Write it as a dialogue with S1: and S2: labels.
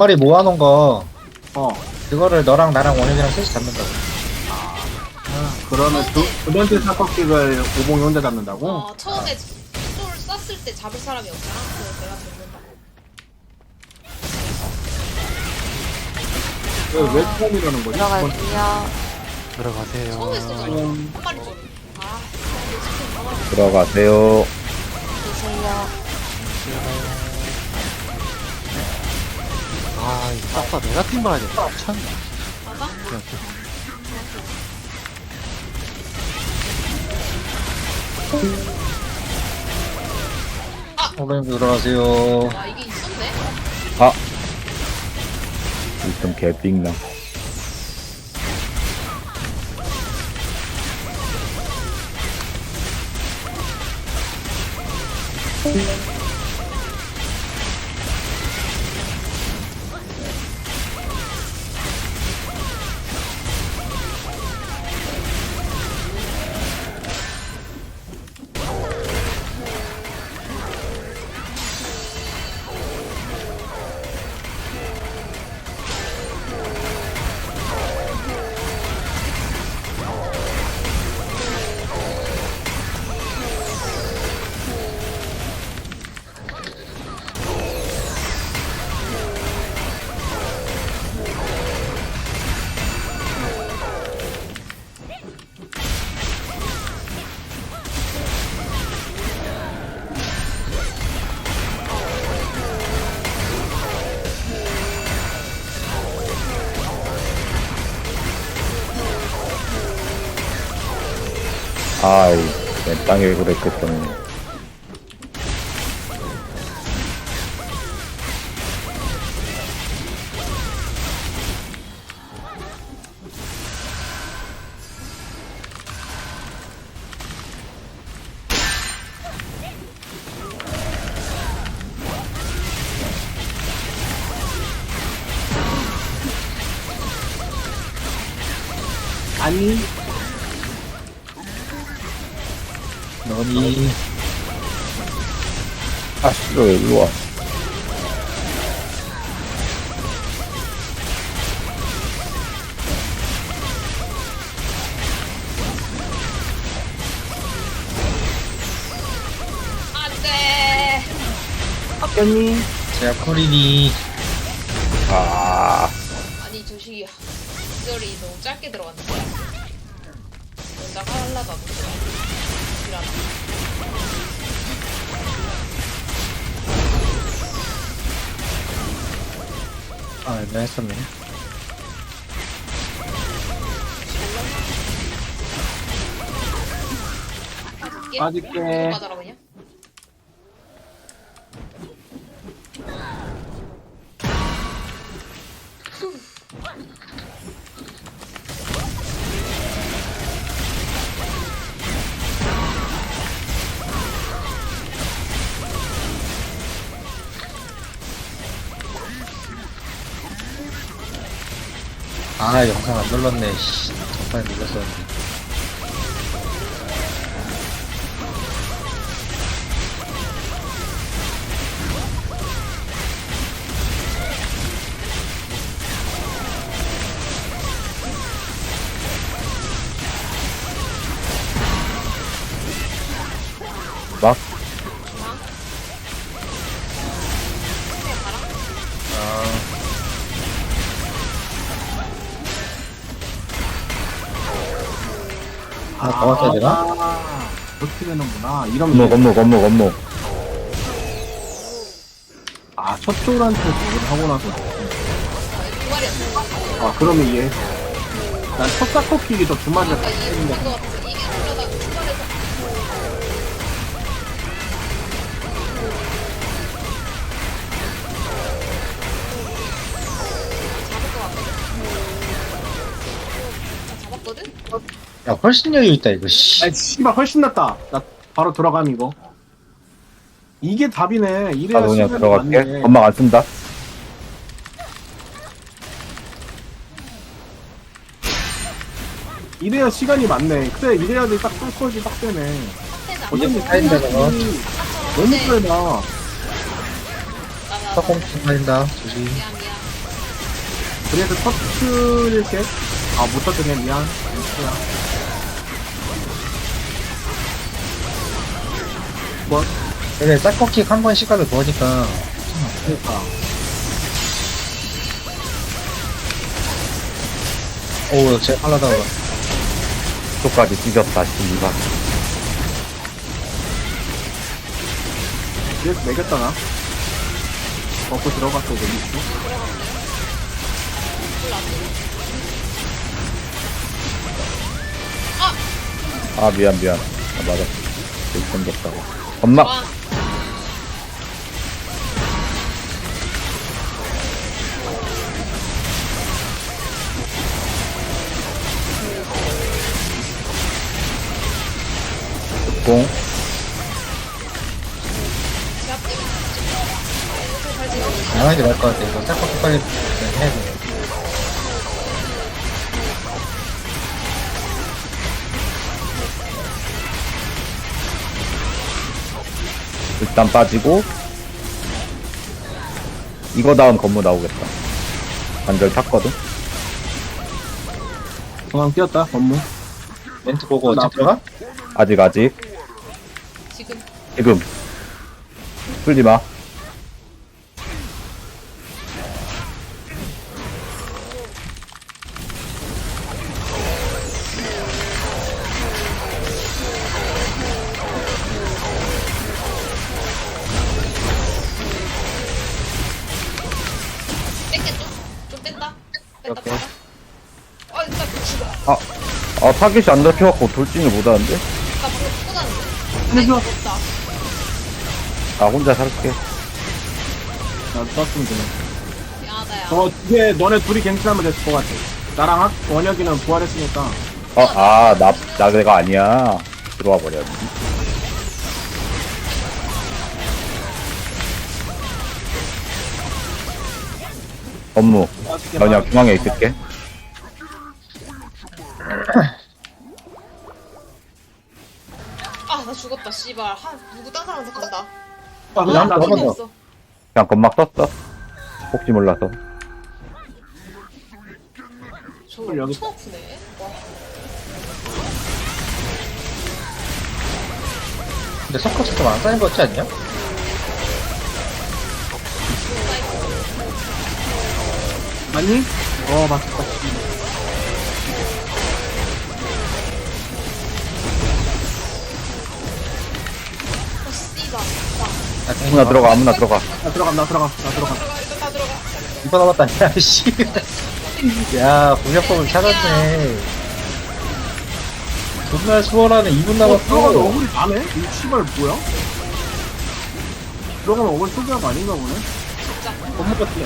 S1: 머리 모아놓은 거
S2: 어.
S1: 그거를 너랑 나랑 원혁이랑 셋이 잡는다고
S2: 그러면 두, 두 번째 사커킥을 오봉이 혼자 잡는다고?
S3: 어, 처음에 솔 쐈을 때 잡을 사람이 없잖아. 그래서 내가 잡는다.
S2: 왜, 왜 처음이라는 거지? 두 번째.
S3: 처음에
S4: 들어가세요.
S3: 쏘잖아.
S2: 음,
S3: 한 마리 좀. 아, 스킨 가만
S5: 들어가세요.
S4: 아, 이거 싹다 내가 팀 봐야 돼. 미쳤네.
S3: 봐봐.
S4: 그냥 좀
S1: 선배님 들어가세요
S3: 와, 이게 있었네.
S5: 아. 일단 개빙나. 아이, 내 땅에 그랬겠더니.
S1: 너니
S5: 아, 싫어, 일로 와.
S3: 안 돼.
S2: 학교니?
S1: 제가 쿨이니
S5: 아,
S3: 아니, 저시 기절이 너무 짧게 들어갔는데. 연장 하려다 못해.
S1: 아 애매했었네.
S3: 빠져라, 그냥.
S1: 아 영상 안 눌렀네 씨. 전판에 눌렀었는데
S5: 막,
S1: 아, 더 왔어야 되나?
S2: 아, 그렇게 되는구나. 이러면.
S5: 건목, 건목, 건목, 건목.
S2: 아, 첫 쪽한테 하고 나서. 아, 그러면 이해했어. 난첫 마리가
S3: 아까
S2: 딱
S3: 이게
S2: 했는데.
S1: 훨씬 여유 있다 이거 씨
S2: 아이, 씨발, 훨씬 낫다. 나 바로 들어감, 이거. 이게 답이네. 이래야
S5: 나도 그냥
S2: 시간이
S5: 들어갈게.
S2: 많네.
S5: 건막 안 쓴다.
S2: 이래야 시간이 많네. 그래, 이래야지 딱 뚫거지 딱 되네.
S1: 타인다, 저거.
S2: 타이밍이 너무 세다.
S1: 조금 기다린다 조심
S2: 그래서 터트릴게. 아, 못 터트리네. 미안. 미안. 뭐,
S1: 근데 짝꺾기 한번 시간을 보니까
S2: 그니까.
S1: 오, 제 하려다가
S5: 쪽까지 찢었다, 씨발.
S2: 그래서 매겼다, 나. 먹고 들어갔어, 여기 있어.
S5: 아, 미안, 미안. 아, 맞아. 여기 던졌다고. 엄마!
S3: 와,
S5: 공.
S3: 제 앞에. 이렇게 잘 지금.
S1: 안 하는 게 나을 것 같아. 이거 짝꺾기 빨리 해야 돼.
S5: 일단 빠지고. 이거 다음 건물 나오겠다. 관절 탔거든?
S2: 중앙 뛰었다, 건물.
S1: 멘트 보고
S2: 나-
S1: 잡혀가?
S5: 아직, 아직.
S3: 지금.
S5: 지금. 풀지 마.
S1: 오케이.
S3: 어.
S5: 아, 아, 타겟이 안 잡혀갖고 돌진을 못하는데?
S3: 나 방금. 없다.
S5: 아, 혼자 살게.
S2: 나 떴으면 되네.
S3: 미안하다, 야.
S2: 어, 이게 너네 둘이 갱신하면 됐을 것 같아. 나랑 학, 원혁이는 부활했으니까.
S5: 어, 아, 나, 나 내가 아니야. 들어와 버렸네. 업무. 나 그냥 중앙에 있을게.
S3: 아, 나 죽었다, 씨발. 한, 누구 딴 사람한테 간다.
S2: 아,
S1: 나
S2: 그냥
S1: 나한번
S3: 힘이
S1: 더.
S3: 없어.
S5: 그냥 건막 썼어. 혹시 몰라서.
S3: 저
S2: 여기-
S3: 엄청 아프네. 와.
S1: 근데 석커스 좀안 쌓인 거 같지 않냐?
S2: 아니? 어, 맞다.
S3: 어, 씨발.
S1: 아, 땡겨.
S5: 아무나 들어가, 아무나 들어가.
S2: 나 들어가, 나 들어가, 나 들어가.
S3: 들어가, 일단 다 들어가.
S1: 이거 남았다. 야, 씨. 야, 공략법을 찾았네. 존나 수월하네. 2분
S2: 어, 들어가면
S1: 남았어.
S2: 어글이 나네? 이 씨발 뭐야? 들어가면 어글 소개가 아닌가 보네?
S3: 진짜.
S2: 건물 같은 게